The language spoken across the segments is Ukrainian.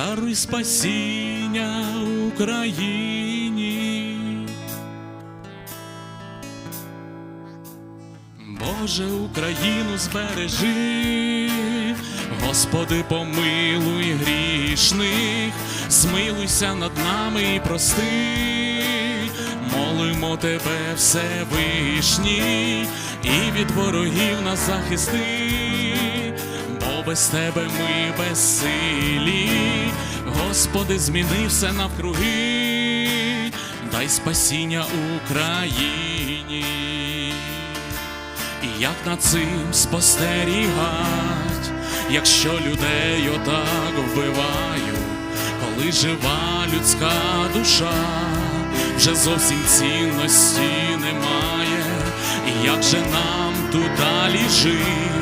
даруй спасіння Україні. Боже, Україну збережи, Господи, помилуй грішних, змилуйся над нами і прости, молимо Тебе, Всевишній, і від ворогів нас захисти, без Тебе ми безсилі, Господи, зміни все навкруги, дай спасіння Україні. І як над цим спостерігать, якщо людей отак вбивають, коли жива людська душа, вже зовсім цінності немає, і як же нам тут далі жить,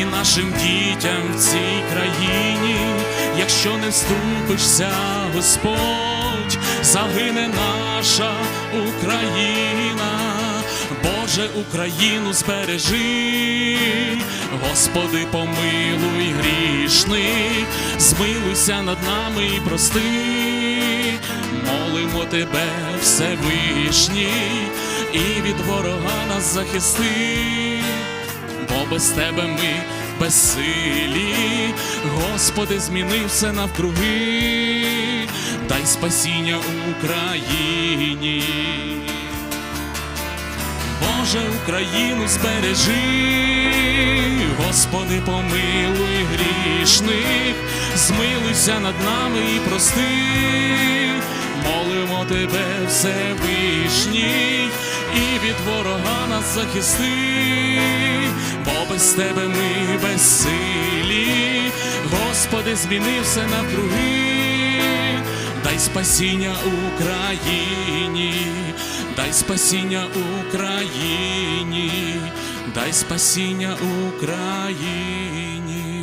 і нашим дітям в цій країні, якщо не вступишся, Господь, загине наша Україна. Боже, Україну збережи, Господи, помилуй грішних, змилуйся над нами і прости, молимо Тебе, Всевишній, і від ворога нас захисти, бо без Тебе ми безсилі, Господи, зміни все навкруги, дай спасіння Україні. Боже, Україну збережи, Господи, помилуй грішних, змилуйся над нами і прости, молимо Тебе, Всевишній, і від ворога нас захисти, бо без Тебе ми безсилі, Господи, зміни все навкруги, дай спасіння Україні, дай спасіння Україні, дай спасіння Україні.